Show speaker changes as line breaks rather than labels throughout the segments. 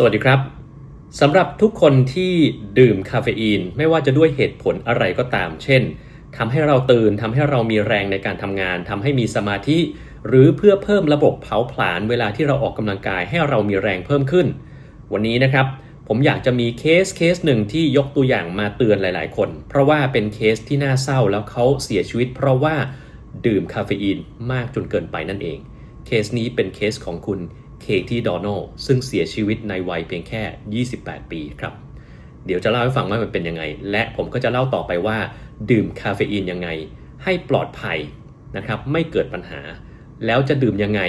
สวัสดีครับสำหรับทุกคนที่ดื่มคาเฟอีน ไม่ว่าจะด้วยเหตุผลอะไรก็ตาม เช่นทำให้เราตื่นทำให้เรามีแรงในการทำงานทำให้มีสมาธิ หรือเพื่อเพิ่มระบบเผาผลาญเวลาที่เราออกกำลังกายให้เรามีแรงเพิ่มขึ้น วันนี้นะครับ ผมอยากจะมีเคสเคสหนึ่งที่ยกตัวอย่างมาเตือนหลาย ๆ คน เพราะว่าเป็นเคสที่น่าเศร้าแล้วเขาเสียชีวิต เพราะว่าดื่มคาเฟอีนมากจนเกินไปนั่นเอง เคสนี้เป็นเคสของคุณ เคที่ดอน l ซึ่งเสียชีวิตในวัยเพียงแค่ 28 ปีครับ เดี๋ยวจะเล่าให้ฟังว่ามันเป็นยังไง และผมก็จะเล่าต่อไปว่า ดื่มคาเฟอีนยังไง ให้ปลอดภัยนะครับไม่เกิดปัญหา แล้วจะดื่มยังไง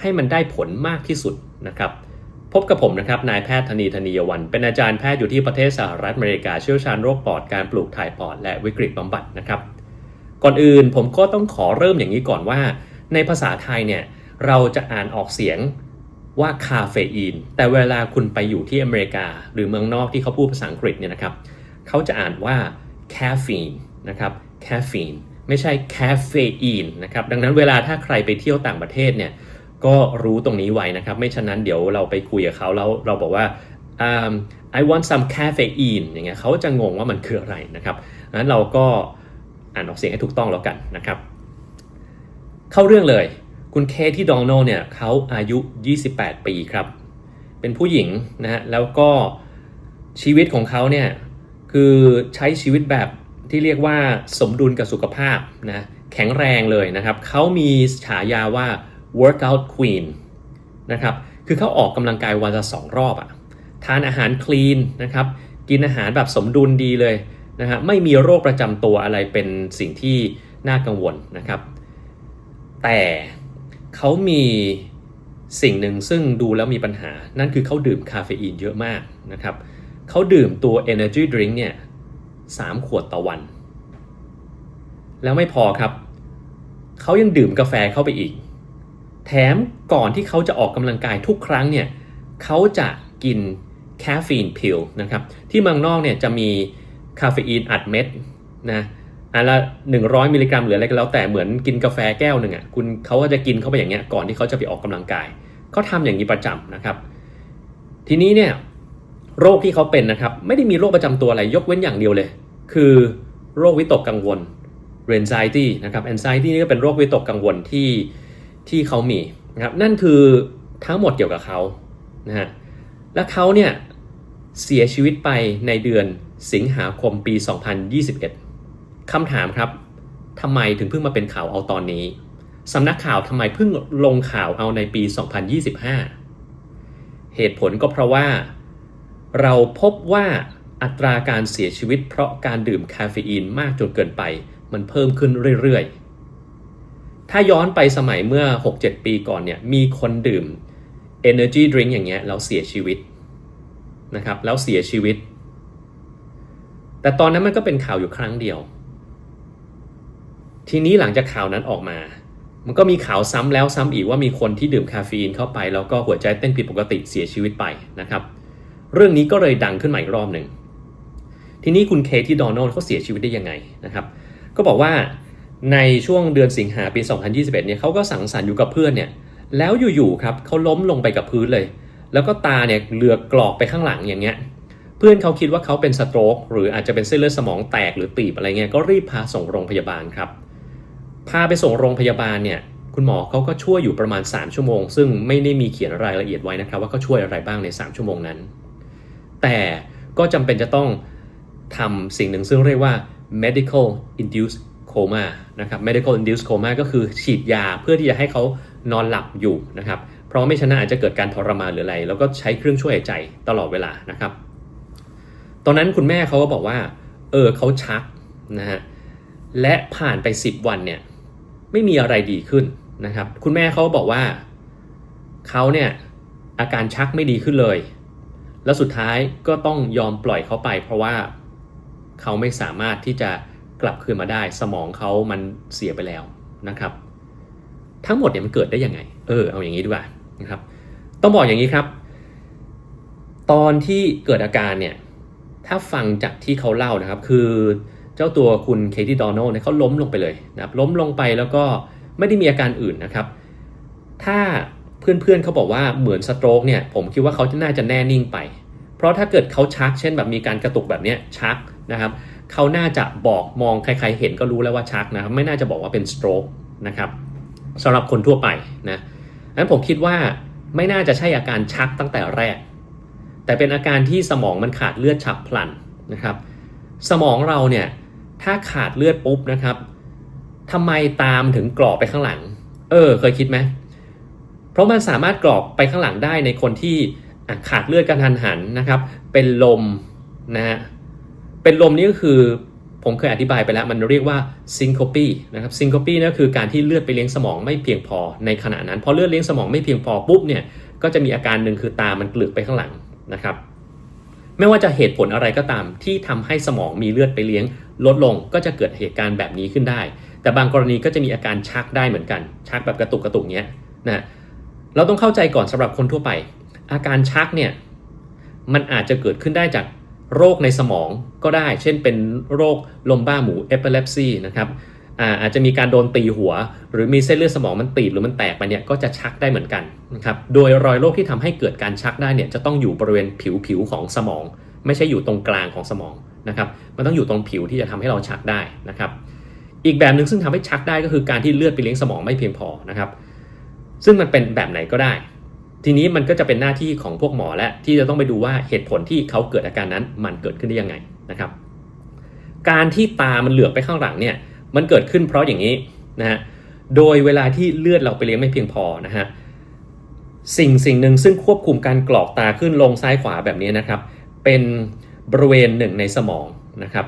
ให้มันได้ผลมากที่สุดนะครับพบกับผมนะครับนายแพทย์ธนีธนียวัน เป็นอาจารย์แพทย์อยู่ที่ประเทศสหรัฐอเมริกาเชี่ยวชาญโรคปอดการปลูกถ่ายปอดและวิกฤตบำบัดนะครับ ก่อนอื่นผมก็ต้องขอเริ่มอย่างนี้ก่อนว่า ในภาษาไทยเนี่ยเราจะอ่านออกเสียง ว่าคาเฟอีน แต่เวลาคุณไปอยู่ที่อเมริกา หรือเมืองนอกที่เขาพูดภาษาอังกฤษเนี่ยนะครับเขาจะอ่านว่าแคฟีนนะครับแคฟีนไม่ใช่แคเฟอีนนะครับดังนั้นเวลาถ้าใครไปเที่ยวต่างประเทศเนี่ยก็รู้ตรงนี้ไว้นะครับ ไม่ฉะนั้นเดี๋ยวเราไปคุยกับเขาแล้วเราบอกว่า um, I want some caffeine อย่างเงี้ยเขาจะงงว่ามันคืออะไรนะครับนั้นเราก็อ่านออกเสียงให้ถูกต้องแล้วกันนะครับ เข้าเรื่องเลย คุณเคที่ดองโนเนี่ยเขาอายุ 28 ปีครับ เป็นผู้หญิงนะฮะแล้วก็ชีวิตของเขาเนี่ยคือใช้ชีวิตแบบที่เรียกว่าสมดุลกับสุขภาพนะแข็งแรงเลยนะครับ เขามีฉายาว่า workout queen นะครับคือเขาออกกำลังกายวันละสองรอบอะทานอาหารคลีนนะครับกินอาหารแบบสมดุลดีเลยนะฮะไม่มีโรคประจำตัวอะไรเป็นสิ่งที่น่ากังวลนะครับ แต่ เขามีสิ่งหนึ่งซึ่งดูแล้วมีปัญหา นั่นคือเขาดื่มคาเฟอีนเยอะมากนะครับเขาดื่มตัว Energy Drink เนี่ยสามขวดต่อวัน แล้วไม่พอครับ เขายังดื่มกาแฟเข้าไปอีก แถมก่อนที่เขาจะออกกำลังกายทุกครั้งเนี่ยเขาจะกินแคฟฟีนพิลนะครับ ที่เมืองนอกเนี่ยจะมีคาเฟอีนอัดเม็ดนะ อันละ100มิลลิกรัมหรืออะไรก็แล้วแต่เหมือนกินกาแฟแก้วหนึ่งอะคุณเขาก็จะกินเข้าไปอย่างเงี้ยก่อนที่เขาจะไปออกกำลังกายเขาทำอย่างนี้ประจำนะครับ ทีนี้เนี่ยโรคที่เขาเป็นนะครับไม่ได้มีโรคประจำตัวอะไรยกเว้นอย่างเดียวเลย คือโรควิตกกังวล anxiety นะครับ anxiety นี่ก็เป็นโรควิตกกังวลที่ที่เขามีนะครับนั่นคือทั้งหมดเกี่ยวกับเขานะฮะและเขาเนี่ยเสียชีวิตไปในเดือนสิงหาคมปี 2021 คำถามครับทำไมถึงเพิ่งมาเป็นข่าวเอาตอนนี้สำนักข่าวทำไมเพิ่งลงข่าวเอาในปี 2025 เหตุผลก็เพราะว่า เราพบว่าอัตราการเสียชีวิตเพราะการดื่มคาเฟอีนมากจนเกินไป มันเพิ่มขึ้นเรื่อยๆ ถ้าย้อนไปสมัยเมื่อ 6-7 ปีก่อนเนี่ยมีคนดื่ม Energy Drink อย่างเงี้ยแล้วเสียชีวิตนะครับแล้วเสียชีวิต แต่ตอนนั้นมันก็เป็นข่าวอยู่ครั้งเดียว ทีนี้หลังจากข่าวนั้นออกมา มันก็มีข่าวซ้ำแล้วซ้ำอีกว่ามีคนที่ดื่มคาเฟอีนเข้าไป แล้วก็หัวใจเต้นผิดปกติเสียชีวิตไปนะครับ เรื่องนี้ก็เลยดังขึ้นมาอีกรอบหนึ่งทีนี้คุณเคที่ดอน l d เขาเสียชีวิตได้ยังไงนะครับ ก็บอกว่าในช่วงเดือนสิงหาปี 2021 เนี่ยเขาก็สังสรรค์อยู่กับเพื่อนเนี่ย แล้วอยู่ๆครับเขาล้มลงไปกับพื้นเลย แล้วก็ตาเนี่ยเลือกกรอกไปข้างหลังอย่างเงี้ย เพื่อนเขาคิดว่าเขาเป็นสโตรกหรืออาจจะเป็นเส้นเลือดสมองแตกหรือตีบอะไรเงี้ย ก็รีบพาส่งโรงพยาบาลครับ พาไปส่งโรงพยาบาลเนี่ยคุณหมอเขาก็ช่วยอยู่ประมาณ 3 ชั่วโมง ซึ่งไม่ได้มีเขียนรายละเอียดไว้นะครับ ว่าเขาช่วยอะไรบ้างใน 3 ชั่วโมงนั้น แต่ก็จำเป็นจะต้องทำสิ่งหนึ่งซึ่งเรียกว่า medical induced coma นะครับ medical induced coma ก็คือฉีดยาเพื่อที่จะให้เขานอนหลับอยู่นะครับ เพราะไม่ฉะนั้นอาจจะเกิดการทรมานหรืออะไร แล้วก็ใช้เครื่องช่วยหายใจตลอดเวลานะครับ ตอนนั้นคุณแม่เขาก็บอกว่า เออเขาชักนะฮะ และผ่านไป 10 วันเนี่ย ไม่มีอะไรดีขึ้นนะครับ คุณแม่เขาบอกว่าเขาเนี่ยอาการชักไม่ดีขึ้นเลย แล้วสุดท้ายก็ต้องยอมปล่อยเขาไป เพราะว่าเขาไม่สามารถที่จะกลับคืนมาได้ สมองเขามันเสียไปแล้วนะครับ ทั้งหมดเนี่ยมันเกิดได้ยังไง เออเอาอย่างนี้ดีกว่านะครับ ต้องบอกอย่างนี้ครับ ตอนที่เกิดอาการเนี่ยถ้าฟังจากที่เขาเล่านะครับ คือ เจ้าตัวคุณเคที่ดอน l d เนี่ยเขาล้มลงไปเลยนะครับล้มลงไปแล้วก็ไม่ได้มีอาการอื่นนะครับ ถ้าเพื่อนๆเขาบอกว่าเหมือนสโตรกเนี่ยผมคิดว่าเขาจะน่าจะแน่นิ่งไป เพราะถ้าเกิดเขาชัก เช่นแบบมีการกระตุกแบบนี้ชักนะครับเขาน่าจะบอกมองใครๆเห็นก็รู้แล้วว่าชักนะครับไม่น่าจะบอกว่าเป็นสโตรกนะครับสำหรับคนทั่วไปนะนั้นผมคิดว่าไม่น่าจะใช่อาการชักตั้งแต่แรก แต่เป็นอาการที่สมองมันขาดเลือดฉับพลันนะครับ สมองเราเนี่ย ถ้าขาดเลือดปุ๊บนะครับทำไมตามถึงกรอกไปข้างหลัง เออ เคยคิดไหม เพราะมันสามารถกรอกไปข้างหลังได้ในคนที่ขาดเลือดกระทันหันนะครับ เป็นลมนะฮะ เป็นลมนี่ก็คือผมเคยอธิบายไปแล้ว มันเรียกว่า syncope นะครับ syncope นั่นคือการที่เลือดไปเลี้ยงสมองไม่เพียงพอในขณะนั้น พอเลือดเลี้ยงสมองไม่เพียงพอปุ๊บเนี่ย ก็จะมีอาการหนึ่งคือตามันกลึกไปข้างหลังนะครับ ไม่ว่าจะเหตุผลอะไรก็ตามที่ทำให้สมองมีเลือดไปเลี้ยง ลดลงก็จะเกิดเหตุการณ์แบบนี้ขึ้นได้ แต่บางกรณีก็จะมีอาการชักได้เหมือนกัน ชักแบบกระตุกกระตุกเนี้ยนะเราต้องเข้าใจก่อนสำหรับคนทั่วไป อาการชักเนี่ยมันอาจจะเกิดขึ้นได้จากโรคในสมองก็ได้ เช่นเป็นโรคลมบ้าหมู epilepsy นะครับอาอาจจะมีการโดนตีหัว หรือมีเส้นเลือดสมองมันตีบหรือมันแตกไปเนี่ยก็จะชักได้เหมือนกันนะครับโดยรอยโรคที่ทำให้เกิดการชักได้เนี่ยจะต้องอยู่บริเวณผิวผิวของสมอง ไม่ใช่อยู่ตรงกลางของสมอง นะครับมันต้องอยู่ตรงผิวที่จะทำให้เราชักได้นะครับ อีกแบบหนึ่งซึ่งทำให้ชักได้ก็คือการที่เลือดไปเลี้ยงสมองไม่เพียงพอนะครับ ซึ่งมันเป็นแบบไหนก็ได้ ทีนี้มันก็จะเป็นหน้าที่ของพวกหมอและที่จะต้องไปดูว่าเหตุผลที่เขาเกิดอาการนั้นมันเกิดขึ้นได้ยังไงนะครับ การที่ตามันเหลือกไปข้างหลังเนี่ยมันเกิดขึ้นเพราะอย่างนี้นะฮะโดยเวลาที่เลือดเราไปเลี้ยงไม่เพียงพอนะฮะสิ่งสิ่งหนึ่งซึ่งควบคุมการกรอกตาขึ้นลงซ้ายขวาแบบนี้นะครับ เป็น บริเวณหนึ่งในสมองนะครับ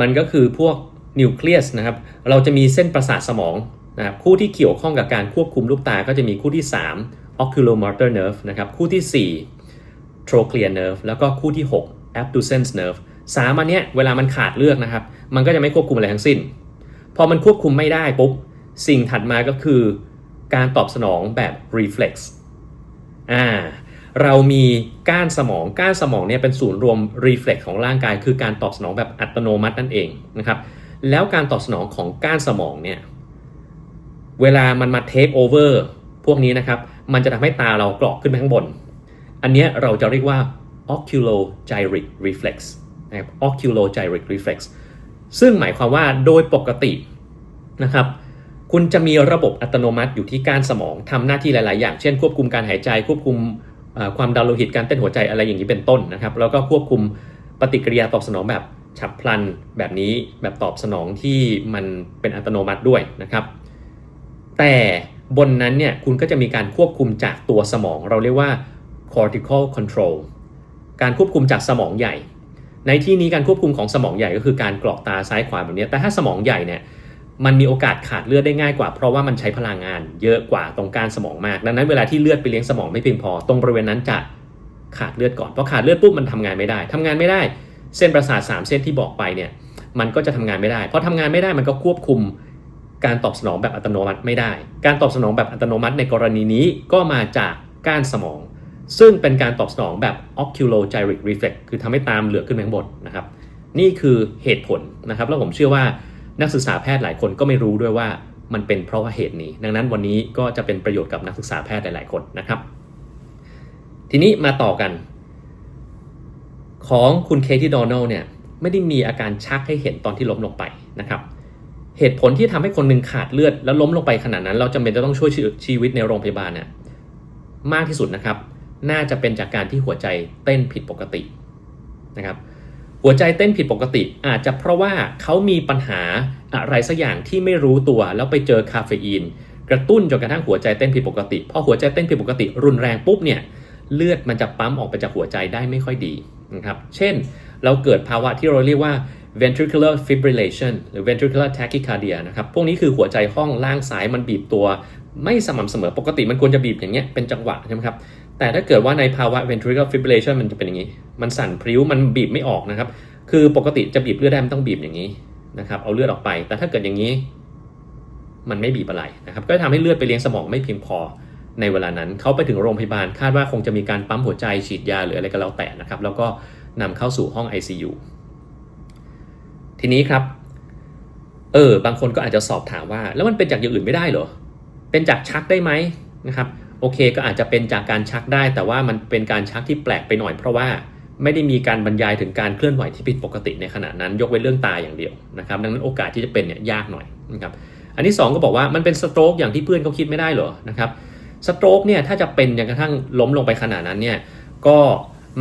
มันก็คือพวกนิวเคลียสนะครับ เราจะมีเส้นประสาทสมองนะครับคู่ที่เกี่ยวข้องกับการควบคุมลูกตาก็จะมีคู่ที่ 3 oculomotor nerve นะครับคู่ที่ 4 trochlear nerve แล้วก็คู่ที่ 6 abducens nerve สามอันเนี้ยเวลามันขาดเลือดนะครับ มันก็จะไม่ควบคุมอะไรทั้งสิ้น พอมันควบคุมไม่ได้ปุ๊บ สิ่งถัดมาก็คือการตอบสนองแบบ reflex อ่า เรามีก้านสมองก้านสมองเนี่ยเป็นศูนย์รวม reflex ของร่างกาย คือการตอบสนองแบบอัตโนมัตินั่นเองนะครับแล้วการตอบสนองของก้านสมองเนี่ยเวลามันมา take over พวกนี้นะครับมันจะทำให้ตาเรากรอกขึ้นไปข้างบน อันนี้เราจะเรียกว่า oculogyric reflex นะครับ oculogyric reflex ซึ่งหมายความว่าโดยปกตินะครับคุณจะมีระบบอัตโนมัติอยู่ที่ก้านสมองทำหน้าที่หลาย ๆ อย่าง เช่นควบคุมการหายใจควบคุม ความดันโลหิตการเต้นหัวใจอะไรอย่างนี้เป็นต้นนะครับ แล้วก็ควบคุมปฏิกิริยาตอบสนองแบบฉับพลันแบบนี้แบบตอบสนองที่มันเป็นอัตโนมัติด้วยนะครับ แต่บนนั้นเนี่ยคุณก็จะมีการควบคุมจากตัวสมอง เราเรียกว่า cortical control การควบคุมจากสมองใหญ่ ในที่นี้การควบคุมของสมองใหญ่ก็คือการกรอกตาซ้ายขวาแบบนี้ แต่ถ้าสมองใหญ่เนี่ย มันมีโอกาสขาดเลือดได้ง่ายกว่า เพราะว่ามันใช้พลังงานเยอะกว่าตรงกานสมองมาก ดังนั้นเวลาที่เลือดไปเลี้ยงสมองไม่เพียงพอ ตรงบริเวณนั้นจะขาดเลือดก่อนเพราะขาดเลือดปุ๊บมันทำงานไม่ได้ทำงานไม่ได้ เส้นประสาทสามเส้นที่บอกไปเนี่ยมันก็จะทำงานไม่ได้เพราะทำงานไม่ได้มันก็ควบคุมการตอบสนองแบบอัตโนมัติไม่ได้ การตอบสนองแบบอัตโนมัติในกรณีนี้ก็มาจากก้านสมอง ซึ่งเป็นการตอบสนองแบบ oculogyric reflex คือทำให้ตามเหลือขึ้นไปข้างบนนะครับ นี่คือเหตุผลนะครับ แล้วผมเชื่อว่า นักศึกษาแพทย์หลายคนก็ไม่รู้ด้วยว่ามันเป็นเพราะว่าเหตุนี้ ดังนั้นวันนี้ก็จะเป็นประโยชน์กับนักศึกษาแพทย์หลายๆคนนะครับ ทีนี้มาต่อกัน ของคุณเคที่โดนัลเนี่ยไม่ได้มีอาการชักให้เห็นตอนที่ล้มลงไปนะครับ เหตุผลที่ทำให้คนหนึ่งขาดเลือดแล้วล้มลงไปขนาดนั้น เราจำเป็นจะต้องช่วยชีวิตในโรงพยาบาลเนี่ยมากที่สุดนะครับ น่าจะเป็นจากการที่หัวใจเต้นผิดปกตินะครับ หัวใจเต้นผิดปกติอาจจะเพราะว่าเขามีปัญหาอะไรสักอย่างที่ไม่รู้ตัวแล้วไปเจอคาเฟอีน กระตุ้นจนกระทั่งหัวใจเต้นผิดปกติพอหัวใจเต้นผิดปกติ รุนแรงปุ๊บเนี่ยเลือดมันจะปั๊มออกไปจากหัวใจได้ไม่ค่อยดีนะครับเช่น เราเกิดภาวะที่เราเรียกว่า ventricular fibrillation หรือ ventricular tachycardia นะครับพวกนี้คือหัวใจห้องล่างซ้ายมันบีบตัว ไม่สม่ำเสมอปกติมันควรจะบีบอย่างเงี้ยเป็นจังหวะใช่ไหมครับ แต่ถ้าเกิดว่าในภาวะ ventricular fibrillation มันจะเป็นอย่างนี้ มันสั่นพริ้ว มันบีบไม่ออกนะครับ คือปกติจะบีบเลือดได้มันต้องบีบอย่างนี้นะครับ เอาเลือดออกไป แต่ถ้าเกิดอย่างนี้ มันไม่บีบอะไรนะครับ ก็ทำให้เลือดไปเลี้ยงสมองไม่เพียงพอ ในเวลานั้น เขาไปถึงโรงพยาบาล คาดว่าคงจะมีการปั๊มหัวใจฉีดยาหรืออะไรก็แล้วแต่นะครับ แล้วก็นำเข้าสู่ห้อง ICU ทีนี้ครับ เออ บางคนก็อาจจะสอบถามว่า แล้วมันเป็นจากอย่างอื่นไม่ได้เหรอ เป็นจากชักได้ไหมนะครับ เคก็อาจจะเป็นจากการชักได้ แต่ว่ามันเป็นการชักที่แปลกไปหน่อยเพราะว่าไม่ได้มีการบรรยายถึงการเคลื่อนไหวที่ผิดปกติในขณะนั้น ยกเว้นเรื่องตาอย่างเดียวนะครับดังนั้นโอกาสที่จะเป็นเนี่ยยากหน่อยนะครับอันที่ 2 ก็บอกว่ามันเป็นสโตรกอย่างที่เพื่อนเขาคิดไม่ได้เหรอนะครับสโตรกเนี่ยถ้าจะเป็นจนกระทั่งล้มลงไปขนาดนั้นเนี่ยก็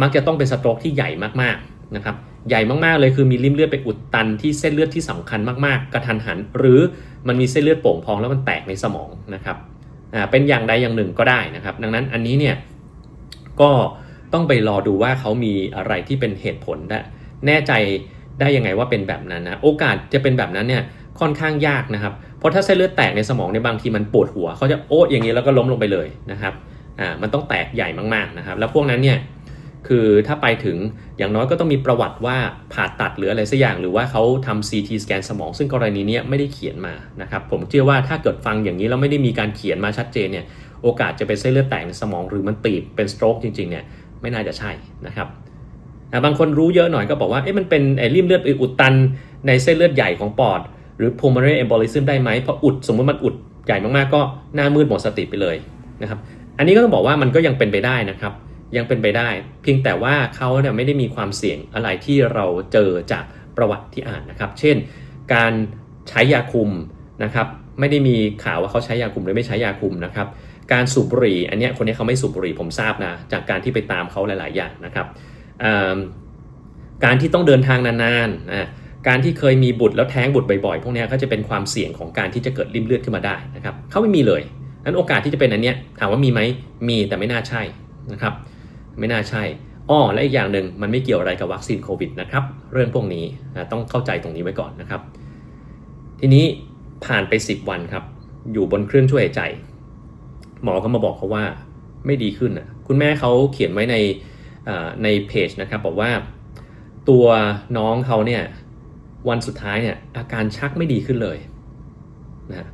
มักจะต้องเป็นสโตรกที่ใหญ่มากๆนะครับใหญ่มากๆเลยคือมีริมเลือดไปอุดตันที่เส้นเลือดที่สำคัญมากๆ กระทันหัน หรือมันมีเส้นเลือดโป่งพองแล้วมันแตกในสมองนะครับ เป็นอย่างใดอย่างหนึ่งก็ได้นะครับ ดังนั้นอันนี้เนี่ยก็ต้องไปรอดูว่าเขามีอะไรที่เป็นเหตุผลได้แน่ใจได้ยังไงว่าเป็นแบบนั้นนะโอกาสจะเป็นแบบนั้นเนี่ยค่อนข้างยากนะครับ เพราะถ้าเส้นเลือดแตกในสมองในยบางทีมันปวดหัวเขาจะโอ้อย่างนี้แล้วก็ล้มลงไปเลยนะครับอ่ามันต้องแตกใหญ่มากๆนะครับ แล้วพวกนั้นเนี่ย คือถ้าไปถึงอย่างน้อยก็ต้องมีประวัติว่าผ่าตัดหรืออะไรสักอย่าง หรือว่าเขาทำ CT สแกนสมอง ซึ่งกรณีนี้ไม่ได้เขียนมานะครับผมเชื่อว่าถ้าเกิดฟังอย่างนี้แล้วไม่ได้มีการเขียนมาชัดเจนเนี่ยโอกาสจะเป็นเส้นเลือดแตกในสมองหรือมันตีบเป็นสโตรกจริงๆเนี่ยไม่น่าจะใช่นะครับบางคนรู้เยอะหน่อยก็บอกว่าเอ๊ะมันเป็นไอ้ริมเลือดอุดตันในเส้นเลือดใหญ่ของปอด หรือ pulmonary embolism ได้ไหมพออุดสมมติมันอุดใหญ่มากๆก็หน้ามืดหมดสติไปเลยนะครับอันนี้ก็ต้องบอกว่ามันก็ยังเป็นไปได้นะครับ ยังเป็นไปได้ เพียงแต่ว่าเขาเนี่ยไม่ได้มีความเสี่ยงอะไรที่เราเจอจากประวัติที่อ่านนะครับ เช่น การใช้ยาคุมนะครับไม่ได้มีข่าวว่าเขาใช้ยาคุมหรือไม่ใช้ยาคุมนะครับการสูบบุหรี่อันนี้คนนี้เขาไม่สูบบุหรี่ผมทราบนะจากการที่ไปตามเขาหลาย ๆ อย่างนะครับการที่ต้องเดินทางนานๆนะการที่เคยมีบุตรแล้วแท้งบุตรบ่อย ๆ พวกนี้ก็จะเป็นความเสี่ยงของการที่จะเกิดริ่มเลือดขึ้นมาได้นะครับเขาไม่มีเลยนั้นโอกาสที่จะเป็นอันเนี้ยถามว่ามีไหมมีแต่ไม่น่าใช่นะครับ ไม่น่าใช่อ้อและอีกอย่างหนึ่งมันไม่เกี่ยวอะไรกับวัคซีนโควิดนะครับ เรื่องพวกนี้นะต้องเข้าใจตรงนี้ไว้ก่อนนะครับ ทีนี้ผ่านไป 10 วันครับ อยู่บนเครื่องช่วยหายใจ หมอก็มาบอกเขาว่าไม่ดีขึ้นอะคุณแม่เขาเขียนไว้ในในเพจนะครับบอกว่าตัวน้องเขาเนี่ยวันสุดท้ายเนี่ยอาการชักไม่ดีขึ้นเลยนะ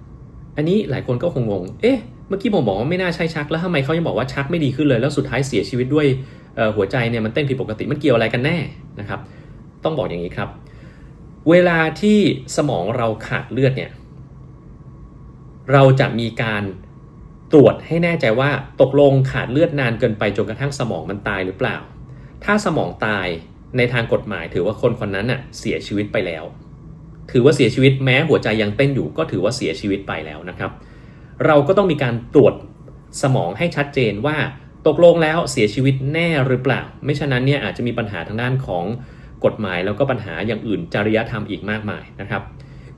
อันนี้หลายคนก็คงงง เอ๊ะ มื่อกี้ผมบอกว่าไม่น่าใช่ชักแล้วทำไมเขายังบอกว่าชักไม่ดีขึ้นเลย แล้วสุดท้ายเสียชีวิตด้วยหัวใจเนี่ยมันเต้นผิดปกติมันเกี่ยวอะไรกันแน่นะครับ ต้องบอกอย่างนี้ครับ เวลาที่สมองเราขาดเลือดเนี่ยเราจะมีการตรวจให้แน่ใจว่าตกลงขาดเลือดนานเกินไปจนกระทั่งสมองมันตายหรือเปล่า ถ้าสมองตายในทางกฎหมายถือว่าคนคนนั้นน่ะเสียชีวิตไปแล้ว ถือว่าเสียชีวิตแม้หัวใจยังเต้นอยู่ก็ถือว่าเสียชีวิตไปแล้วนะครับ เราก็ต้องมีการตรวจสมองให้ชัดเจนว่าตกลงแล้วเสียชีวิตแน่หรือเปล่า ไม่ฉะนั้นเนี่ยอาจจะมีปัญหาทางด้านของกฎหมายแล้วก็ปัญหาอย่างอื่นจริยธรรมอีกมากมายนะครับ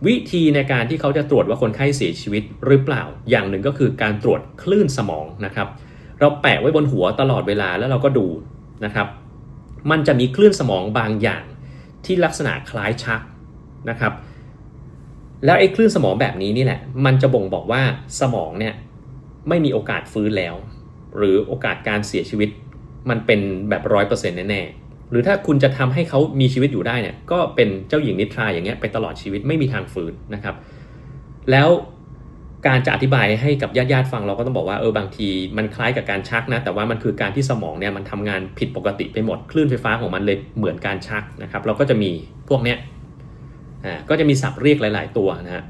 วิธีในการที่เขาจะตรวจว่าคนไข้เสียชีวิตหรือเปล่า อย่างหนึ่งก็คือการตรวจคลื่นสมองนะครับ เราแปะไว้บนหัวตลอดเวลาแล้วเราก็ดูนะครับ มันจะมีคลื่นสมองบางอย่างที่ลักษณะคล้ายชักนะครับ แล้วไอ้คลื่นสมองแบบนี้นี่แหละ มันจะบ่งบอกว่าสมองเนี่ยไม่มีโอกาสฟื้นแล้ว หรือโอกาสการเสียชีวิต มันเป็นแบบร้อยเปอร์เซ็นต์แน่ๆหรือถ้าคุณจะทำให้เขามีชีวิตอยู่ได้เนี่ยก็เป็นเจ้าหญิงนิทราอย่างเงี้ยไปตลอดชีวิตไม่มีทางฟื้นนะครับ แล้วการจะอธิบายให้กับญาติญาติๆฟังเราก็ต้องบอกว่าเออบางทีมันคล้ายกับการชักนะ แต่ว่ามันคือการที่สมองเนี่ยมันทำงานผิดปกติไปหมดคลื่นไฟฟ้าของมันเลยเหมือนการชักนะครับ เราก็จะมีพวกเนี้ย อ่าก็จะมีศัพท์เรียกหลาย ๆ ตัวนะฮะ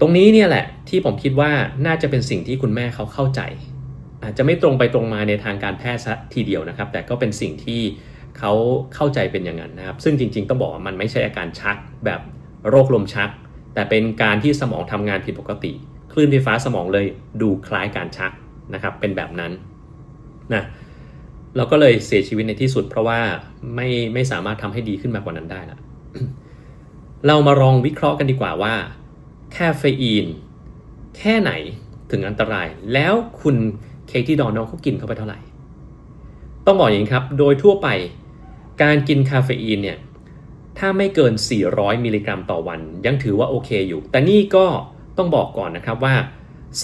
ตรงนี้เนี่ยแหละที่ผมคิดว่าน่าจะเป็นสิ่งที่คุณแม่เขาเข้าใจ อาจจะไม่ตรงไปตรงมาในทางการแพทย์ซะทีเดียวนะครับ แต่ก็เป็นสิ่งที่เขาเข้าใจเป็นอย่างนั้นนะครับ ซึ่งจริง ๆ ต้องบอกว่ามันไม่ใช่อาการชักแบบโรคลมชัก แต่เป็นการที่สมองทำงานผิดปกติ คลื่นไฟฟ้าสมองเลยดูคล้ายการชักนะครับ เป็นแบบนั้นนะเราก็เลยเสียชีวิตในที่สุด เพราะว่าไม่ไม่สามารถทำให้ดีขึ้นมากกว่านั้นได้ละ เรามาลองวิเคราะห์กันดีกว่าว่าแคเฟอีน แค่ไหนถึงอันตราย แล้วคุณเคที่ดอนน้องเขากินเข้าไปเท่าไหร่ ต้องบอกอย่างนี้ครับ โดยทั่วไปการกินคาเฟอีนเนี่ยถ้าไม่เกิน 400 มิลลิกรัมต่อวัน ยังถือว่าโอเคอยู่ แต่นี่ก็ต้องบอกก่อนนะครับว่า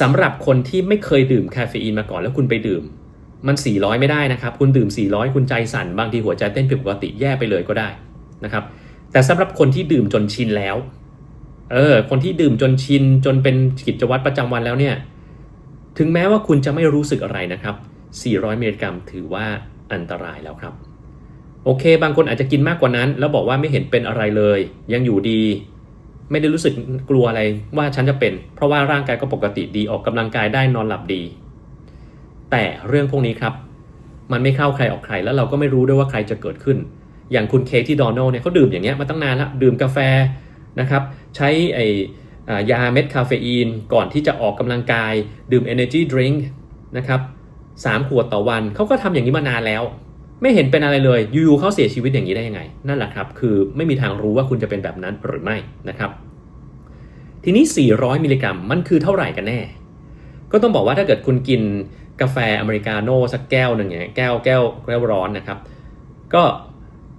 สำหรับคนที่ไม่เคยดื่มคาเฟอีนมาก่อนแล้วคุณไปดื่ม มัน 400 ไม่ได้นะครับ คุณดื่ม 400 คุณใจสั่น บางทีหัวใจเต้นผิดปกติแย่ไปเลยก็ได้นะครับ แต่สำหรับคนที่ดื่มจนชินแล้ว เออ คนที่ดื่มจนชินจนเป็นกิจวัตรประจำวันแล้วเนี่ย ถึงแม้ว่าคุณจะไม่รู้สึกอะไรนะครับ 400 มิลลิกรัมถือว่าอันตรายแล้วครับ โอเค บางคนอาจจะกินมากกว่านั้น แล้วบอกว่าไม่เห็นเป็นอะไรเลย ยังอยู่ดี ไม่ได้รู้สึกกลัวอะไรว่าฉันจะเป็น เพราะว่าร่างกายก็ปกติดีออกกำลังกายได้นอนหลับดี แต่เรื่องพวกนี้ครับ มันไม่เข้าใครออกใครแล้วเราก็ไม่รู้ด้วยว่าใครจะเกิดขึ้น อย่างคุณเคที่ดอน a l เนี่ยเขาดื่มอย่างเงี้ยมาตั้งนานแล้วดื่มกาแฟนะครับใช้ไอยาเม็ดคาเฟอีน ก่อนที่จะออกกำลังกาย ดื่ม Energy Drink นะครับสามขวดต่อวันเขาก็ทำอย่างนี้มานานแล้ว ไม่เห็นเป็นอะไรเลยยูๆเขาเสียชีวิตอย่างนี้ได้ยังไง นั่นแหละครับ คือไม่มีทางรู้ว่าคุณจะเป็นแบบนั้นหรือไม่นะครับ ทีนี้ 400 มิลลิกรัมมันคือเท่าไหร่กันแน่ ก็ต้องบอกว่าถ้าเกิดคุณกินกาแฟอเมริกาโน่สักแก้วหนึ่งเนี่ยแก้วแก้วแก้วร้อนนะครับ ก็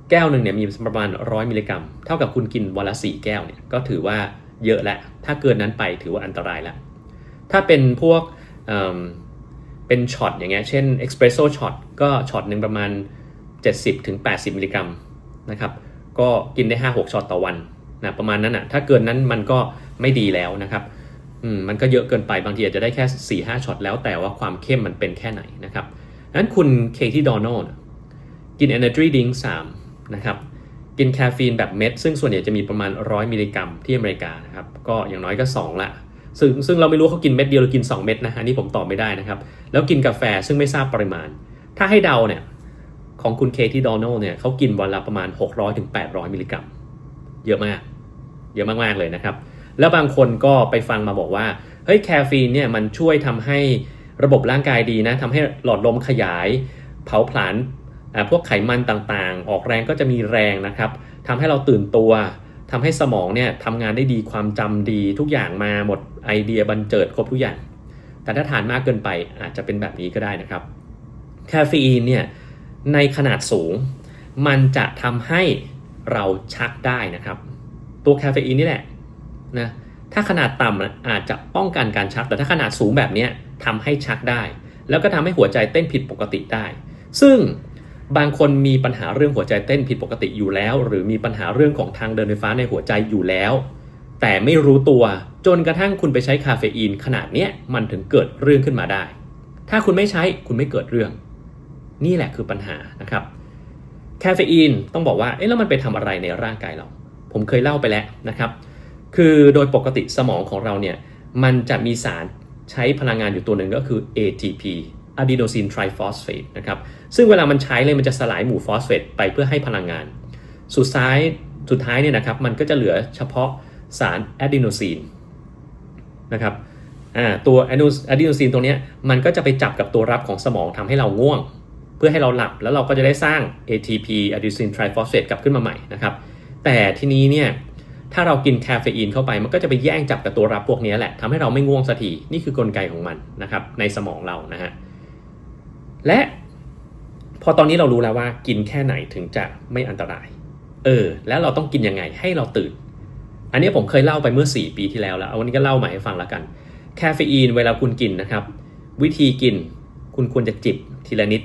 แก้วหนึ่งเนี่ยมีประมาณ 100 มิลลิกรัม เท่ากับคุณกินวันละ4แก้วเนี่ยก็ถือว่าเยอะแล้ว ถ้าเกินนั้นไปถือว่าอันตรายแล้วถ้าเป็นพวกเเป็นช็อตอย่างเงี้ยเช่นเอ็กซ์เพรสโซช็อตก็ช็อตหนึ่งประมาณ 70-80ถึง80มิลลิกรัมนะครับก็กินได้ 5-6ช็อตต่อวันนะประมาณนั้นอะถ้าเกินนั้นมันก็ไม่ดีแล้วนะครับอืมมันก็เยอะเกินไปบางทีอาจจะได้แค่ 4 5ช็อตแล้วแต่ว่าความเข้มมันเป็นแค่ไหนนะครับนั้นคุณเคที่ดอน a l กิน Energy Drink 3 นะครับกินแคฟฟีนแบบเม็ด ซึ่งส่วนใหญ่จะมีประมาณ 100 มิลลิกรัมที่อเมริกานะครับก็อย่างน้อยก็ 2 ละ ซึ่งซึ่งเราไม่รู้เขากินเม็ดเดียวหรือกิน 2 เม็ดนะอันนี้ผมตอบไม่ได้นะครับ แล้วกินกาแฟซึ่งไม่ทราบปริมาณ ถ้าให้เดาเนี่ยของคุณเคที่ดอน a l เนี่ยเขากินวันละประมาณ 600ถึง800มิลลิกรัม เยอะมาก เยอะมาก ๆ เลยนะครับ แล้วบางคนก็ไปฟังมาบอกว่าเฮ้ยแคฟีนเนี่ยมันช่วยทำให้ระบบร่างกายดีนะทำให้หลอดลมขยาย เผาผลาญ พวกไขมันต่างๆ ออกแรงก็จะมีแรงนะครับทำให้เราตื่นตัวทำให้สมองเนี่ยทำงานได้ดีความจำดีทุกอย่างมาหมดไอเดียบันเจิดครบทุกอย่าง แต่ถ้าทานมากเกินไปอาจจะเป็นแบบนี้ก็ได้นะครับแคฟฟีนเนี่ยในขนาดสูง มันจะทำให้เราชักได้นะครับ ตัวแคเฟอีนนี่แหละนะถ้าขนาดต่ำนะอาจจะป้องกันการชัก แต่ถ้าขนาดสูงแบบนี้ทำให้ชักได้ แล้วก็ทำให้หัวใจเต้นผิดปกติได้ ซึ่ง บางคนมีปัญหาเรื่องหัวใจเต้นผิดปกติอยู่แล้ว หรือมีปัญหาเรื่องของทางเดินไฟฟ้าในหัวใจอยู่แล้ว แต่ไม่รู้ตัวจนกระทั่งคุณไปใช้คาเฟอีนขนาดเนี้ยมันถึงเกิดเรื่องขึ้นมาได้ ถ้าคุณไม่ใช้คุณไม่เกิดเรื่อง นี่แหละคือปัญหานะครับคาเฟอีนต้องบอกว่าเอ๊ะแล้วมันไปทำอะไรในร่างกายเรา ผมเคยเล่าไปแล้วนะครับ คือโดยปกติสมองของเราเนี่ยมันจะมีสารใช้พลังงานอยู่ตัวหนึ่งก็คือ ATP adenosine triphosphate นะครับซึ่งเวลามันใช้เลยมันจะสลายหมู่ฟอสเฟตไปเพื่อให้พลังงาน สุดท้ายสุดท้ายเนี่ยนะครับมันก็จะเหลือเฉพาะสารอะดีโนซีนนะครับตัวอะดีโนซีนตรงนี้มันก็จะไปจับกับตัวรับของสมองทำให้เราง่วง เพื่อให้เราหลับแล้วเราก็จะได้สร้าง ATP adenosine triphosphate กลับขึ้นมาใหม่นะครับแต่ทีนี้เนี่ยถ้าเรากินคาเฟอีนเข้าไปมันก็จะไปแย่งจับกับตัวรับพวกนี้แหละทำให้เราไม่ง่วงสักทีนี่คือกลไกของมันนะครับในสมองเรานะฮะ และพอตอนนี้เรารู้แล้วว่ากินแค่ไหนถึงจะไม่อันตราย เออ แล้วเราต้องกินยังไงให้เราตื่น อันนี้ผมเคยเล่าไปเมื่อ 4 ปีที่แล้วแล้ว วันนี้ก็เล่าใหม่ให้ฟังแล้วกันคาเฟอีนเวลาคุณกินนะครับ วิธีกินคุณควรจะจิบทีละนิด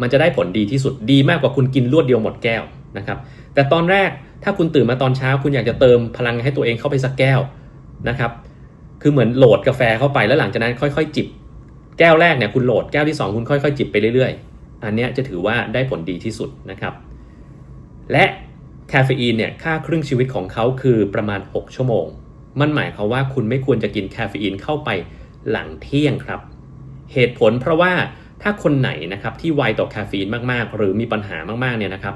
มันจะได้ผลดีที่สุดดีมากกว่าคุณกินรวดเดียวหมดแก้วนะครับ แต่ตอนแรกถ้าคุณตื่นมาตอนเช้า คุณอยากจะเติมพลังให้ตัวเองเข้าไปสักแก้วนะครับ คือเหมือนโหลดกาแฟเข้าไปแล้วหลังจากนั้นค่อย ๆ จิบ แก้วแรกเนี่ยคุณโหลดแก้วที่ 2 คุณค่อยๆ จิบไปเรื่อยๆ อันนี้จะถือว่าได้ผลดีที่สุดนะครับ และคาเฟอีนเนี่ยค่าครึ่งชีวิตของเขาคือประมาณ 6 ชั่วโมง มันหมายความว่าคุณไม่ควรจะกินคาเฟอีนเข้าไปหลังเที่ยงครับ เหตุผลเพราะว่าถ้าคนไหนนะครับที่ไวต่อคาเฟอีนมากๆ หรือมีปัญหามากๆเนี่ยนะครับ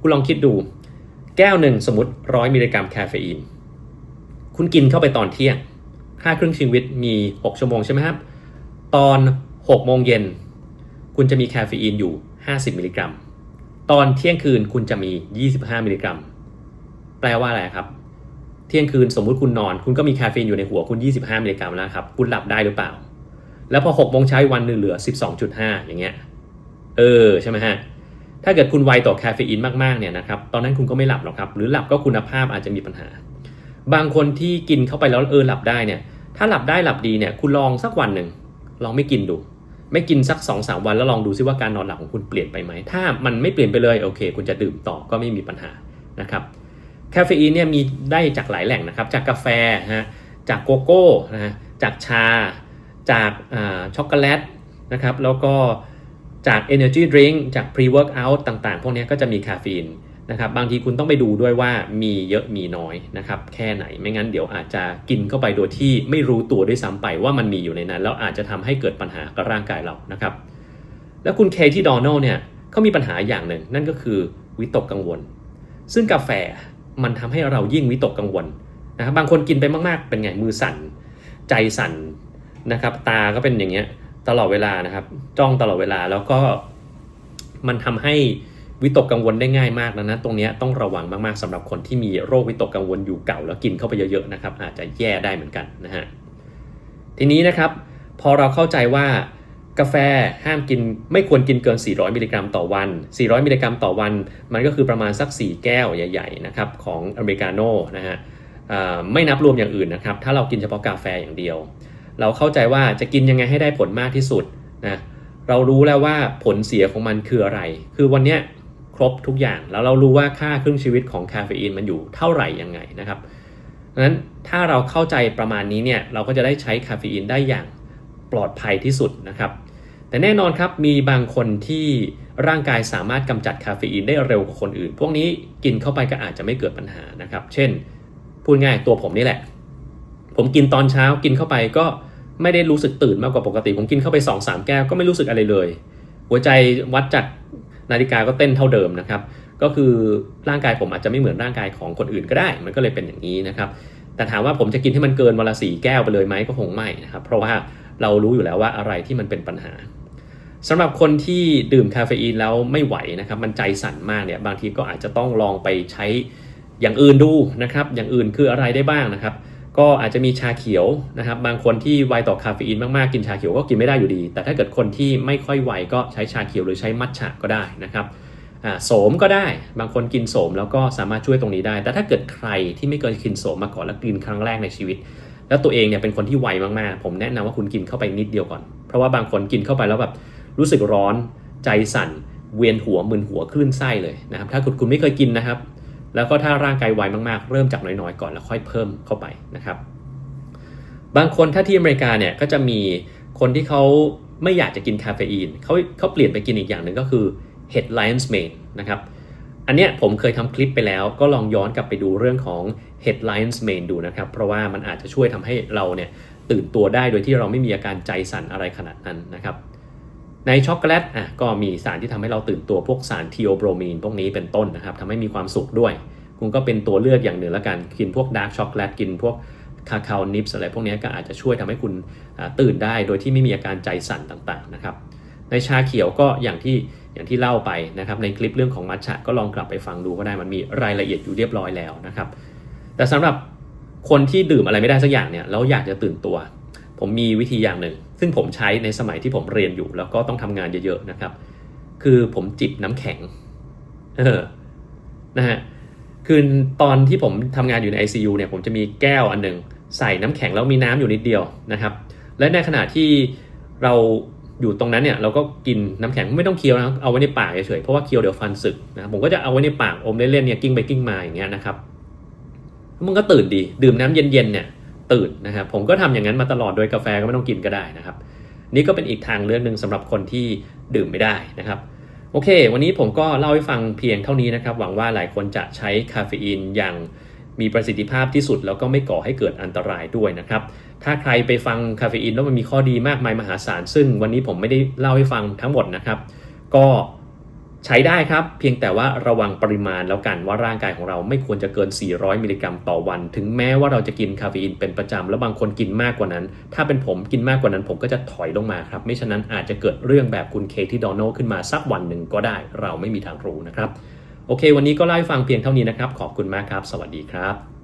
คุณลองคิดดู แก้วหนึ่งสมมติ100มิลลิกรัมคาเฟอีน คุณกินเข้าไปตอนเที่ยง ค่าครึ่งชีวิตมี 6 ชั่วโมงใช่ไหมครับ ตอน 6 โมงเย็น คุณจะมีคาเฟอีนอยู่ 50 มิลลิกรัม ตอนเที่ยงคืนคุณจะมี 25 มิลลิกรัม แปลว่าอะไรครับ เที่ยงคืนสมมุติคุณนอน คุณก็มีคาเฟอีนอยู่ในหัวคุณ 25 มิลลิกรัมแล้วครับ คุณหลับได้หรือเปล่า แล้วพอ 6 โมงเช้าวันหนึ่งเหลือ 12.5 อย่างเงี้ย เออ ใช่ไหมฮะ ถ้าเกิดคุณไวต่อคาเฟอีนมากๆเนี่ยนะครับ ตอนนั้นคุณก็ไม่หลับหรอกครับ หรือหลับก็คุณภาพอาจจะมีปัญหา บางคนที่กินเข้าไปแล้วเออหลับได้เนี่ย ถ้าหลับได้หลับดีเนี่ย คุณลองสักวันหนึ่ง ลองไม่กินดู ไม่กินสัก2อสวันแล้วลองดูซิว่าการนอนหลับของคุณเปลี่ยนไปไหม ถ้ามันไม่เปลี่ยนไปเลยโอเค คุณจะดื่มต่อก็ไม่มีปัญหานะครับคาเฟอีนเนี่ยมีได้จากหลายแหล่งนะครับ จากกาแฟฮะจากโกโก้นะฮะจากชา จากอ่าช็อกโกแลตนะครับแล้วก็จาก Energy Drink จาก Pre-Workout ต่างๆ พวกนี้ก็จะมีคาเฟอีน นะครับบางทีคุณต้องไปดูด้วยว่ามีเยอะมีน้อยนะครับแค่ไหนไม่งั้นเดี๋ยวอาจจะกินเข้าไปโดยที่ไม่รู้ตัวด้วยซ้ำไปว่ามันมีอยู่ในนั้น แล้วอาจจะทำให้เกิดปัญหากับร่างกายเรานะครับ แล้วคุณเคที่ดอน a l เนี่ยเขามีปัญหาอย่างหนึ่ง นั่นก็คือวิตกกังวล ซึ่งกาแฟมันทำให้เรายิ่งวิตกกังวลนะครับบางคนกินไปมากๆ เป็นไงมือสั่น ใจสั่นนะครับ ตาก็เป็นอย่างเงี้ยตลอดเวลานะครับ จ้องตลอดเวลาแล้วก็มันทำให้ วิตกกังวลได้ง่ายมากนะนะตรงนี้ต้องระวังมากๆสำหรับคนที่มีโรควิตกกังวลอยู่เก่า แล้วกินเข้าไปเยอะๆนะครับ อาจจะแย่ได้เหมือนกันนะฮะทีนี้นะครับ พอเราเข้าใจว่ากาแฟห้ามกินไม่ควรกินเกิน 400 มิลลิกรัมต่อวัน 400 มิลลิกรัมต่อวัน มันก็คือประมาณสัก 4 แก้วใหญ่ๆนะครับของอเมริกาโน่นะฮะไม่นับรวมอย่างอื่นนะครับ ถ้าเรากินเฉพาะกาแฟอย่างเดียว เราเข้าใจว่าจะกินยังไงให้ได้ผลมากที่สุดนะเรารู้แล้วว่าผลเสียของมันคืออะไร คือวันเนี้ย ครบทุกอย่าง แล้วเรารู้ว่าค่าครึ่งชีวิตของคาเฟอีนมันอยู่เท่าไหร่ยังไงนะครับดังนั้นถ้าเราเข้าใจประมาณนี้เนี่ยเราก็จะได้ใช้คาเฟอีนได้อย่างปลอดภัยที่สุดนะครับ แต่แน่นอนครับมีบางคนที่ร่างกายสามารถกำจัดคาเฟอีนได้เร็วกว่าคนอื่น พวกนี้กินเข้าไปก็อาจจะไม่เกิดปัญหานะครับ เช่น พูดง่ายตัวผมนี่แหละ ผมกินตอนเช้ากินเข้าไปก็ไม่ได้รู้สึกตื่นมากกว่าปกติ ผมกินเข้าไป2อสามแก้วก็ไม่รู้สึกอะไรเลย หัวใจวัดจาก นาฬิกาก็เต้นเท่าเดิมนะครับ ก็คือร่างกายผมอาจจะไม่เหมือนร่างกายของคนอื่นก็ได้ มันก็เลยเป็นอย่างนี้นะครับ แต่ถามว่าผมจะกินให้มันเกินวันละสี่แก้วไปเลยไหมก็คงไม่นะครับ เพราะว่าเรารู้อยู่แล้วว่าอะไรที่มันเป็นปัญหาสำหรับคนที่ดื่มคาเฟอีนแล้วไม่ไหวนะครับ มันใจสั่นมากเนี่ย บางทีก็อาจจะต้องลองไปใช้อย่างอื่นดูนะครับ อย่างอื่นคืออะไรได้บ้างนะครับ ก็อาจจะมีชาเขียวนะครับบางคนที่ไวต่อคาเฟอีนมากๆกินชาเขียวก็กินไม่ได้อยู่ดี แต่ถ้าเกิดคนที่ไม่ค่อยไวก็ใช้ชาเขียวหรือใช้มัทฉะก็ได้นะครับโสมก็ได้บางคนกินโสมแล้วก็สามารถช่วยตรงนี้ได้ แต่ถ้าเกิดใครที่ไม่เคยกินโสมมาก่อนแล้วกินครั้งแรกในชีวิต แล้วตัวเองเนี่ยเป็นคนที่ไวมากๆ ผมแนะนำว่าคุณกินเข้าไปนิดเดียวก่อน เพราะว่าบางคนกินเข้าไปแล้วแบบรู้สึกร้อนใจสั่นเวียนหัวมึนหัวคลื่นไส้เลยนะครับถ้าคุณคุณไม่เคยกินนะครับ แล้วก็ถ้าร่างกายไวมากๆ เริ่มจากน้อยๆ ก่อนแล้วค่อยเพิ่มเข้าไปนะครับ บางคนถ้าที่อเมริกาเนี่ยก็จะมีคนที่เขาไม่อยากจะกินคาเฟอีนเขาเขาเปลี่ยนไปกินอีกอย่างหนึ่งก็คือ Head Lion's Mane นะครับ อันเนี้ยผมเคยทำคลิปไปแล้ว ก็ลองย้อนกลับไปดูเรื่องของ Head Lion's Mane ดูนะครับ เพราะว่ามันอาจจะช่วยทำให้เราเนี่ยตื่นตัวได้โดยที่เราไม่มีอาการใจสั่นอะไรขนาดนั้นนะครับ ในช็อกโกแลตอะก็มีสารที่ทำให้เราตื่นตัวพวกสารทีโอโบรมีนพวกนี้เป็นต้นนะครับทำให้มีความสุขด้วย คุณก็เป็นตัวเลือกอย่างหนึ่งแล้วกันกินพวกดาร์กช็อกโกแลตกินพวกคาคาโอนิปส์อะไรพวกนี้ก็อาจจะช่วยทำให้คุณตื่นได้โดยที่ไม่มีอาการใจสั่นต่างๆนะครับในชาเขียวก็อย่างที่อย่างที่เล่าไปนะครับในคลิปเรื่องของมัทฉะก็ลองกลับไปฟังดูก็ได้มันมีรายละเอียดอยู่เรียบร้อยแล้วนะครับแต่สำหรับคนที่ดื่มอะไรไม่ได้สักอย่างเนี่ยแล้วอยากจะตื่นตัว ผมมีวิธีอย่างหนึ่ง ซึ่งผมใช้ในสมัยที่ผมเรียนอยู่ แล้วก็ต้องทำงานเยอะๆนะครับ คือผมจิบน้ำแข็ง เออ นะฮะ คือตอนที่ผมทำงานอยู่ใน ICU เนี่ย ผมจะมีแก้วอันหนึ่งใส่น้ำแข็งแล้วมีน้ำอยู่นิดเดียวนะครับ และในขณะที่เราอยู่ตรงนั้นเนี่ยเราก็กินน้ำแข็งไม่ต้องเคี้ยวนะเอาไว้ในปากเฉยๆเพราะว่าเคี้ยวเดี๋ยวฟันสึกนะผมก็จะเอาไว้ในปากอมเล่นๆเนี่ยกิ้งไปกิ้งมาอย่างเงี้ยนะครับมันก็ตื่นดี ดื่มน้ำเย็นๆเนี่ย ตื่นนะครับผมก็ทำอย่างนั้นมาตลอดโดยกาแฟก็ไม่ต้องกินก็ได้นะครับ นี่ก็เป็นอีกทางเลือกหนึ่งสำหรับคนที่ดื่มไม่ได้นะครับ โอเค วันนี้ผมก็เล่าให้ฟังเพียงเท่านี้นะครับ หวังว่าหลายคนจะใช้คาเฟอีนอย่างมีประสิทธิภาพที่สุดแล้วก็ไม่ก่อให้เกิดอันตรายด้วยนะครับ ถ้าใครไปฟังคาเฟอีนแล้วมันมีข้อดีมากมายมหาศาล ซึ่งวันนี้ผมไม่ได้เล่าให้ฟังทั้งหมดนะครับ ก็ ใช้ได้ครับ เพียงแต่ว่าระวังปริมาณแล้วกันว่าร่างกายของเราไม่ควรจะเกิน 400 มิลลิกรัมต่อวัน ถึงแม้ว่าเราจะกินคาเฟอีนเป็นประจำ แล้วบางคนกินมากกว่านั้น ถ้าเป็นผมกินมากกว่านั้นผมก็จะถอยลงมาครับ ไม่ฉะนั้นอาจจะเกิดเรื่องแบบคุณเคที่ดอนโนขึ้นมาสักวันหนึ่งก็ได้ เราไม่มีทางรู้นะครับ โอเค วันนี้ก็เล่าให้ฟังเพียงเท่านี้นะครับ ขอบคุณมากครับ สวัสดีครับ